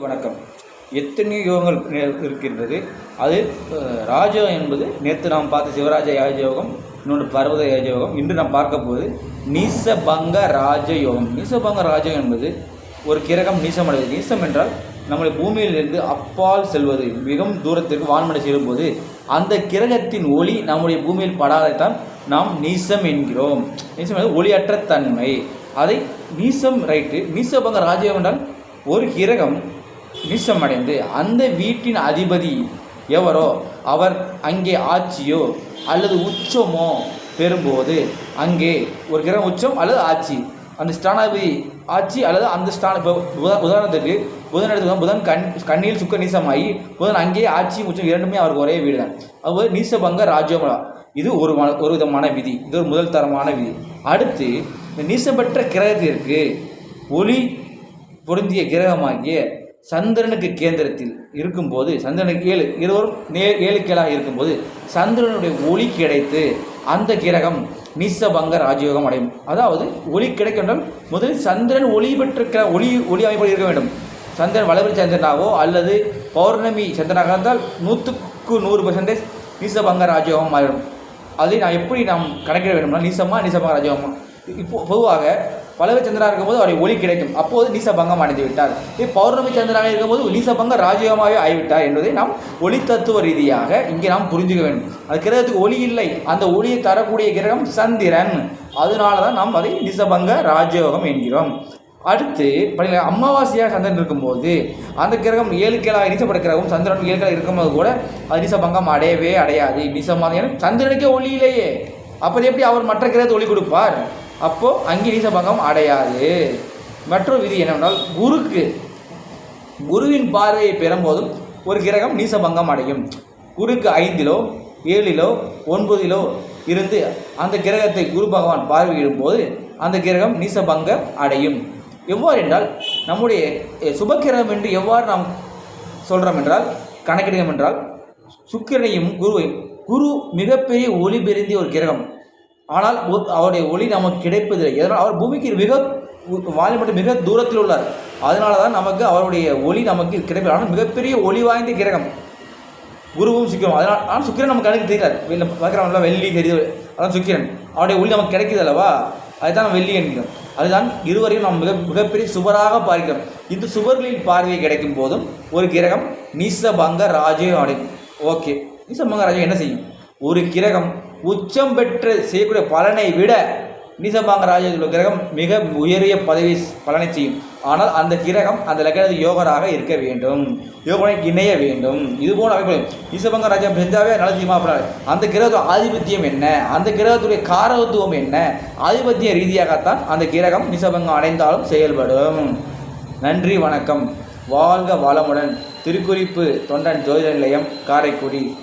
வணக்கம். எத்தனையோ யோகங்கள் இருக்கின்றது. அது ராஜயோகம் என்பது நேற்று நாம் பார்த்த சிவராஜ யாஜயோகம் இன்னொன்று பர்வத யாஜயோகம். இன்று நாம் பார்க்க போது நீசபங்க ராஜயோகம். நீசபங்க ராஜயோகம் என்பது ஒரு கிரகம் நீசமடைவது. நீசம் என்றால் நம்முடைய பூமியிலிருந்து அப்பால் செல்வது மிகவும் தூரத்திற்கு வான்மடை செல்லும்போது அந்த கிரகத்தின் ஒளி நம்முடைய பூமியில் படாதைத்தான் நாம் நீசம் என்கிறோம். நீசம் என்பது ஒளியற்ற தன்மை. அதை நீசம் ரைட்டு நீசபங்க ராஜயோகம் என்றால் ஒரு கிரகம் நீசமடைந்து அந்த வீட்டின் அதிபதி எவரோ அவர் அங்கே ஆட்சியோ அல்லது உச்சமோ பெறும்போது அங்கே ஒரு கிரகம் உச்சம் அல்லது ஆட்சி. அந்த ஸ்தானாதிபதி ஆட்சி அல்லது அந்த ஸ்தான இப்போ உதாரணத்துக்கு புதன் எடுத்துக்கோங்க புதன் கண் கண்ணியில் சுக்க நீசமாகி புதன் அங்கே ஆட்சி உச்சம் இரண்டுமே அவருக்கு ஒரே வீடு தான் அது நீசபங்க ராஜ்யமலா இது ஒரு மன ஒரு விதமான விதி. இது ஒரு முதல் தரமான விதி. அடுத்து இந்த நீசப்பற்ற கிரகத்திற்கு ஒளி பொருந்திய கிரகமாகிய சந்திரனுக்கு கேந்திரத்தில் இருக்கும்போது சந்திரனுக்கு ஏழு இருவரும் நே ஏழு கேளாக இருக்கும்போது சந்திரனுடைய ஒளி கிடைத்து அந்த கிரகம் நிசபங்க ராஜயோகம் அடையும். அதாவது ஒளி கிடைக்கின்றால் முதலில் சந்திரன் ஒளி பெற்ற கிர- ஒளி ஒளி அமைப்பில் இருக்க வேண்டும். சந்திரன் வளவரி சந்திரனாகவோ அல்லது பௌர்ணமி சந்திரனாக இருந்தால் நூற்றுக்கு நூறு பர்சன்டேஜ் நிசபங்க ராஜயோகம் ஆயிடும் அதை நான் எப்படி நாம் கணக்கிட வேண்டும்னா நீசமா நிசபங்க ராஜயோகமா? இப்போ பொதுவாக பலவை சந்திரனாக இருக்கும்போது அவருடைய ஒளி கிடைக்கும். அப்போது நீசபங்கம் அடைந்து விட்டார். இப்போ பௌர்ணமி சந்திராக இருக்கும்போது நீசபங்க ராஜயோகமாகவே ஆகிவிட்டார் என்பதை நாம் ஒளி தத்துவ ரீதியாக இங்கே நாம் புரிஞ்சுக்க வேண்டும். அந்த கிரகத்துக்கு ஒளி இல்லை. அந்த ஒளியை தரக்கூடிய கிரகம் சந்திரன். அதனால தான் நாம் அதை நிசபங்க ராஜயோகம் என்கிறோம். அடுத்து பாருங்க அமாவாசையாக சந்திரன் இருக்கும்போது அந்த கிரகம் ஏழு கிழாக நீசப்பட கிரகம் சந்திரன் ஏழு கேளாக இருக்கும்போது கூட அது நீசபங்கம் அடையவே அடையாது. நீசமாக சந்திரனுக்கே ஒளி இல்லையே. அப்போ எப்படி அவர் மற்ற கிரகத்தை ஒளி கொடுப்பார்? அப்போது அங்கே நீசபங்கம் அடையாது. மற்றொரு விதி என்னவென்றால் குருக்கு. குருவின் பார்வையை பெறும்போதும் ஒரு கிரகம் நீசபங்கம் அடையும். குருக்கு ஐந்திலோ ஏழிலோ ஒன்பதிலோ இருந்து அந்த கிரகத்தை குரு பகவான் பார்வையிடும் போது அந்த கிரகம் நீசபங்கம் அடையும். எவ்வாறு என்றால் நம்முடைய சுபக்கிரகம் என்று எவ்வாறு நாம் சொல்கிறோம் என்றால் கணக்கிடுகிறோம் என்றால் சுக்கிரனையும் குருவையும் குரு மிகப்பெரிய ஒளி பெருந்திய ஒரு கிரகம். ஆனால் அவருடைய ஒளி நமக்கு கிடைப்பதில்லை. எதனால் அவர் பூமிக்கு மிக வாலி மட்டும் மிக தூரத்தில் உள்ளார். அதனால தான் நமக்கு அவருடைய ஒளி நமக்கு கிடைப்பது ஆனால் மிகப்பெரிய ஒளி வாய்ந்த கிரகம் குருவும் சுக்கிரம் அதனால் ஆனால் சுக்கிரன் நமக்கு கணக்கு தெரியாது. வெளில பார்க்குறவங்கள வெள்ளி தெரியுது அதான் சுக்கிரன். அவருடைய ஒளி நமக்கு கிடைக்குது அல்லவா? அதுதான் வெள்ளி என்கிறோம். அதுதான் இருவரையும் நாம் மிக மிகப்பெரிய சுவராக பார்க்கிறோம். இந்த சுவர்களின் பார்வை கிடைக்கும் போதும் ஒரு கிரகம் நீசபங்க ராஜே அடையும் ஓகே. நீசபங்க ராஜே என்ன செய்யும்? ஒரு கிரகம் உச்சம் பெற்று செய்யக்கூடிய பலனை விட நீசபாங்க ராஜ கிரகம் மிக உயரிய பதவி பலனை செய்யும். ஆனால் அந்த கிரகம் அந்த லக்னத்து யோகராக இருக்க வேண்டும். யோகனை இணைய வேண்டும். இது போல அமைப்பு நீசபங்க ராஜா செஞ்சாவே நல்ல செய்யுமா அந்த கிரகத்தோட ஆதிபத்தியம் என்ன? அந்த கிரகத்துடைய காரகத்துவம் என்ன? ஆதிபத்திய ரீதியாகத்தான் அந்த கிரகம் நீசபங்கம் அடைந்தாலும் செயல்படும். நன்றி வணக்கம். வாழ்க வளமுடன். திருக்குறிப்பு தொண்டன் ஜோதிட நிலையம் காரைக்குடி.